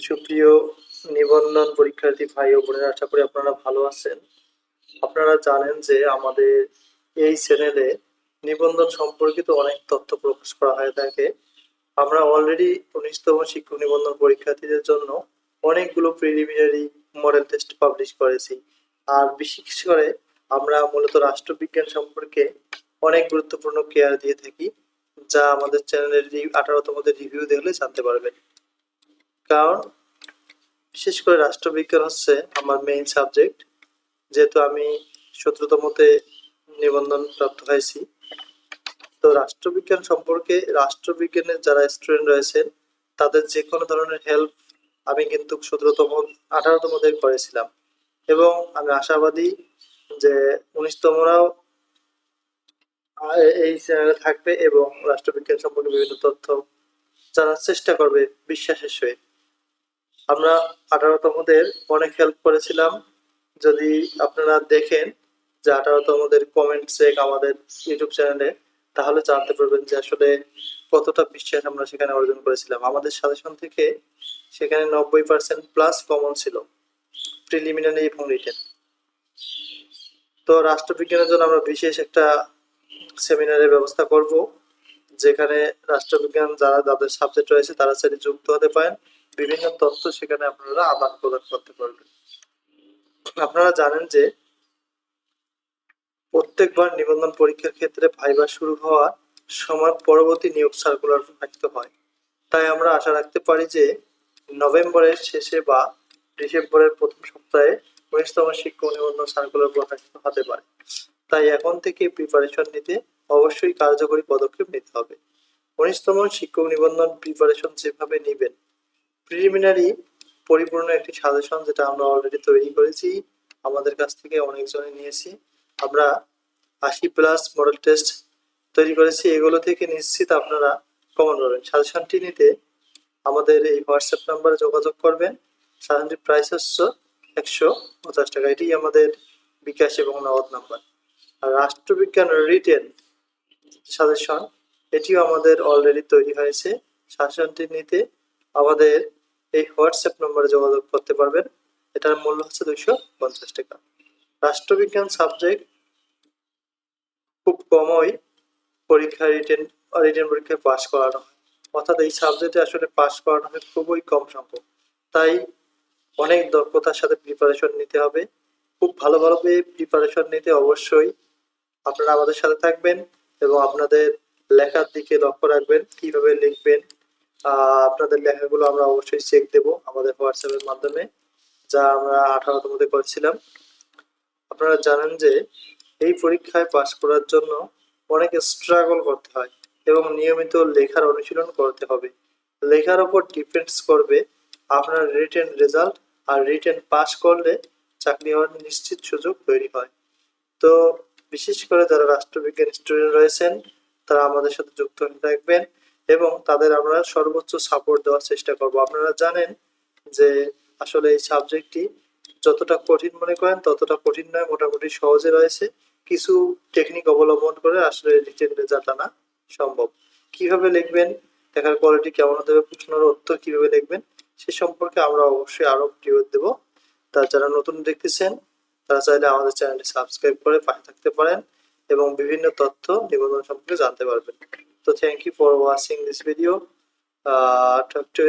সুপ্রিয় নিবন্ধন পরীক্ষার্থী ভাই ও আশা করি আপনারা ভালো আছেন। আপনারা জানেন যে আমাদের এই চ্যানেলে নিবন্ধন সম্পর্কিত অনেক তথ্য প্রকাশ করা হয়ে থাকে। আমরা অলরেডি উনিশতম শিক্ষক নিবন্ধন পরীক্ষার্থীদের জন্য অনেকগুলো প্রিলিমিনারি মডেল টেস্ট পাবলিশ করেছি। আর বিশেষ করে আমরা মূলত রাষ্ট্রবিজ্ঞান সম্পর্কে অনেক গুরুত্বপূর্ণ কেয়ার দিয়ে থাকি। যা আমাদের চ্যানেলের আঠারোতম রিভিউ দেখলে জানতে পারবেন। কারণ, বিশেষ করে রাষ্ট্রবিজ্ঞান হচ্ছে আমার মেইন সাবজেক্ট যেহেতু আমি সতেরোতমতে নিবন্ধন প্রাপ্ত হয়েছি। তো রাষ্ট্রবিজ্ঞান সম্পর্কে রাষ্ট্রবিজ্ঞানের যারা স্টুডেন্ট রয়েছেন, তাদের যে কোনো ধরনের হেল্প আমি কিন্তু সতেরোতম আঠারোতমদের করেছিলাম। এবং আমি আশাবাদী যে উনিশতমরাও এই চ্যানেলে থাকবে এবং রাষ্ট্রবিজ্ঞান সম্পর্কে বিভিন্ন তথ্য জানার চেষ্টা করবে বিশ্বাসের সহিত। আমরা আঠারোতমদের অনেক হেল্প করেছিলাম। যদি আপনারা দেখেন যে আঠারোতমদের কমেন্ট চেক আমাদের ইউটিউব চ্যানেলে তাহলে জানতে পারবেন যে আসলে কতটা বিশ্বাস আমরা সেখানে অর্জন করেছিলাম। আমাদের সাজেশন থেকে সেখানে নব্বই পার্সেন্ট প্লাস কমন ছিল প্রিলিমিনারি এবং রিটেন তো রাষ্ট্রবিজ্ঞানের জন্য আমরা বিশেষ একটা সেমিনারের ব্যবস্থা করব, যেখানে রাষ্ট্রবিজ্ঞান যারা যাদের সাবজেক্ট রয়েছে তারা সেটি যুক্ত হতে পারেন। বিভিন্ন তথ্য সেখানে আপনারা আদান প্রদান করতে পারবেন। আপনারা জানেন যে প্রত্যেকবার নিবন্ধন পরীক্ষার ক্ষেত্রে ভাইবা শুরু হওয়ার সময় পরবর্তী নিয়োগ সার্কুলার প্রকাশিত হয়। তাই আমরা আশা রাখতে পারি যে নভেম্বরের শেষে বা ডিসেম্বরের প্রথম সপ্তাহে উনিশতম শিক্ষক নিবন্ধন সার্কুলার প্রকাশিত হতে পারে। তাই এখন থেকে প্রিপারেশন নিতে অবশ্যই কার্যকরী পদক্ষেপ নিতে হবে। উনিশতম শিক্ষক নিবন্ধন প্রিপারেশন যেভাবে নেবেন প্রিলিমিনারি পরিপূর্ণ একটি সাজেশন যেটা আমরা অলরেডি তৈরি করেছি, আমাদের কাছ থেকে অনেকজনে নিয়েছি। আমরা আশি প্লাস মডেল টেস্ট তৈরি করেছি, এগুলো থেকে নিশ্চিত আপনারা কমন পাবেন। সাজেশনটি নিতে আমাদের এই হোয়াটসঅ্যাপ নাম্বারে যোগাযোগ করবেন। সাজেশনটির প্রাইস হচ্ছে একশো পঞ্চাশ টাকা। এটি আমাদের বিকাশ এবং নগদ নাম্বার রাষ্ট্রবিজ্ঞান রিটেন সাজেশন এটিও আমাদের অলরেডি তৈরি হয়েছে। সাজেশনটি নিতে আমাদের এই হোয়াটসঅ্যাপ নম্বরে যোগাযোগ করতে পারবেন। এটার মূল্য হচ্ছে দুইশো পঞ্চাশ টাকা। রাষ্ট্রবিজ্ঞান সাবজেক্ট খুব কমই পরীক্ষা রিটেন রিটেন পরীক্ষায় পাশ করানো হয়। অর্থাৎ এই সাবজেক্টে আসলে পাশ করানো হয় খুবই কম সম্ভব তাই অনেক দক্ষতার সাথে প্রিপারেশন নিতে হবে। খুব ভালোভাবে প্রিপারেশন নিতে অবশ্যই আপনারা আমাদের সাথে থাকবেন এবং আপনাদের লেখার দিকে লক্ষ্য রাখবেন, কীভাবে লিখবেন আপনাদের লেখাগুলো আমরা অবশ্যই চেক দেব আমাদের হোয়াটসঅ্যাপের মাধ্যমে, যা আমরা আঠারোতমতে করেছিলাম। আপনারা জানেন যে এই পরীক্ষায় পাশ করার জন্য অনেক স্ট্রাগল করতে হয় এবং নিয়মিত লেখার অনুশীলন করতে হবে। লেখার উপর ডিপেন্ডস করবে আপনার রিটেন রেজাল্ট আর রিটেন পাস করলে চাকরি হওয়ার নিশ্চিত সুযোগ তৈরি হয়। তো বিশেষ করে যারা রাষ্ট্রবিজ্ঞান স্টুডেন্ট রয়েছেন, তারা আমাদের সাথে যুক্ত হয়ে থাকবেন এবং তাদের আমরা সর্বোচ্চ সাপোর্ট দেওয়ার চেষ্টা করব। আপনারা জানেন যে আসলে এই সাবজেক্টটি যতটা কঠিন মনে করেন, ততটা কঠিন নয়, মোটামুটি সহজে রয়েছে। কিছু টেকনিক অবলম্বন করে আসলে রিটেন রেজাল্ট আনা সম্ভব। কীভাবে লিখবেন লেখার কোয়ালিটি কেমন হতে হবে, প্রশ্নের উত্তর কীভাবে লিখবেন, সে সম্পর্কে আমরা অবশ্যই আরও ভিডিও দেব। তা যারা নতুন দেখতেছেন তারা চাইলে আমাদের চ্যানেলটি সাবস্ক্রাইব করে পাশে থাকতে পারেন এবং বিভিন্ন তথ্য নিবন্ধন সম্পর্কে জানতে পারবেন তো thank you for watching this video uh, talk to.